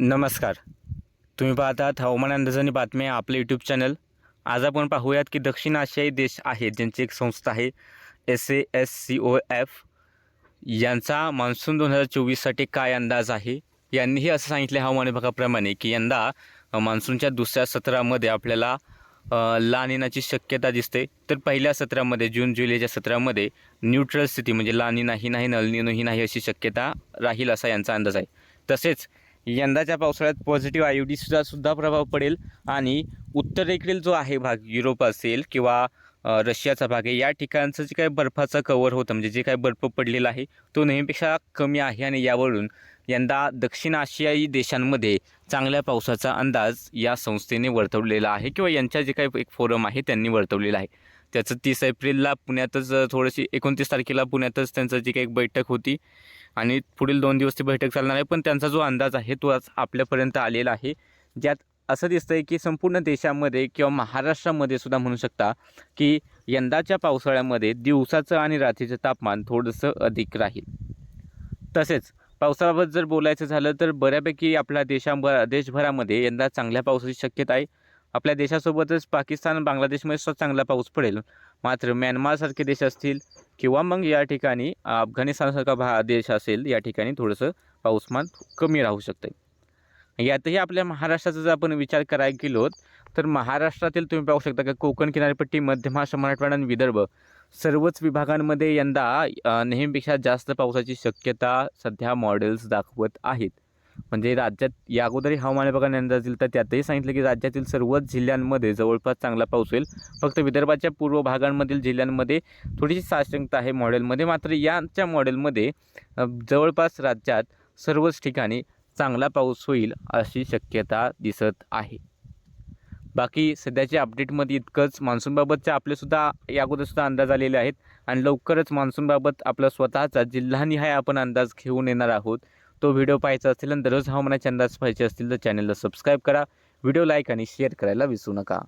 नमस्कार. तुम्ही पाहतात हवामान अंदाजाने बातम्या आपले यूट्यूब चॅनल आज आपण पाहूयात की दक्षिण आशियाई देश आहेत ज्यांची एक संस्था आहे S A S C O F यांचा मान्सून दोन हजार चोवीससाठी काय अंदाज आहे? यांनीही असं सांगितले हवामान विभागाप्रमाणे की यंदा मान्सूनच्या दुसऱ्या सत्रामध्ये आपल्याला लान येण्याची शक्यता दिसते. तर पहिल्या सत्रामध्ये जून जुलैच्या सत्रामध्ये न्यूट्रल स्थिती म्हणजे लानिनाही नाही नलनिनोही नाही अशी शक्यता राहील असा यांचा अंदाज आहे. तसेच यंदाच्या पावसाळ्यात पॉझिटिव्ह आय यू सुद्धा प्रभाव पडेल आणि उत्तरेकडील जो आहे भाग युरोप असेल किंवा रशियाचा भाग आहे या ठिकाणचं जे काही बर्फाचं कवर होतं म्हणजे जे काय बर्फ पडलेला आहे तो नेहमीपेक्षा कमी आहे आणि यावरून यंदा दक्षिण आशियाई देशांमध्ये चांगल्या पावसाचा अंदाज या संस्थेने वर्तवलेला आहे किंवा यांच्या जे काही एक फोरम आहे त्यांनी वर्तवलेला आहे. त्याचं तीस एप्रिलला पुण्यातच थोडीशी एकोणतीस तारखेला पुण्यातच त्यांचं जी काही एक बैठक होती आणि पुढील दोन दिवस ती बैठक चालणार आहे. पण त्यांचा जो अंदाज आहे तो आज आपल्यापर्यंत आलेला आहे. ज्यात असं दिसतं आहे की संपूर्ण देशामध्ये किंवा महाराष्ट्रामध्ये सुद्धा म्हणू शकता की यंदाच्या पावसाळ्यामध्ये दिवसाचं आणि रात्रीचं तापमान थोडंसं अधिक राहील. तसेच पावसाबाबत जर बोलायचं झालं तर बऱ्यापैकी आपल्या देशाभर देशभरामध्ये यंदा चांगल्या पावसाची शक्यता आहे. आपल्या देशासोबतच पाकिस्तान बांगलादेशमध्ये सुद्धा चांगला पाऊस पडेल. मात्र म्यानमारसारखे देश असतील किंवा मग या ठिकाणी अफगाणिस्तानसारखा भा देश असेल या ठिकाणी थोडंसं पाऊसमान कमी राहू शकतं. यातही आपल्या महाराष्ट्राचा जर आपण विचार करायला गेलो तर महाराष्ट्रातील तुम्ही पाहू शकता की कोकण किनारपट्टी मध्य महाराष्ट्र मराठवाडा आणि विदर्भ सर्वच विभागांमध्ये यंदा नेहमीपेक्षा जास्त पावसाची शक्यता सध्या मॉडेल्स दाखवत आहेत. म्हणजे राज्यात या अगोदरही हवामान विभागाने अंदाज दिला तर त्यातही सांगितलं की राज्यातील सर्वच जिल्ह्यांमध्ये जवळपास चांगला पाऊस होईल. फक्त विदर्भाच्या पूर्व भागांमधील जिल्ह्यांमध्ये थोडीशी साशंकता आहे मॉडेलमध्ये. मात्र यांच्या मॉडेलमध्ये जवळपास राज्यात सर्वच ठिकाणी चांगला पाऊस होईल अशी शक्यता दिसत आहे. बाकी सध्याच्या अपडेटमध्ये इतकंच. मान्सूनबाबतचे आपलेसुद्धा या अगोदरसुद्धा अंदाज आलेले आहेत. आणि लवकरच मान्सूनबाबत आपला स्वतःचा जिल्हानिहाय आपण अंदाज घेऊन येणार आहोत. तो व्हिडिओ पाहायचा असेल आणि दररोज हवामानाचे अंदाज पाहायचे असतील तर चॅनलला सबस्क्राईब करा. व्हिडिओ लाईक आणि शेअर करायला विसरू नका.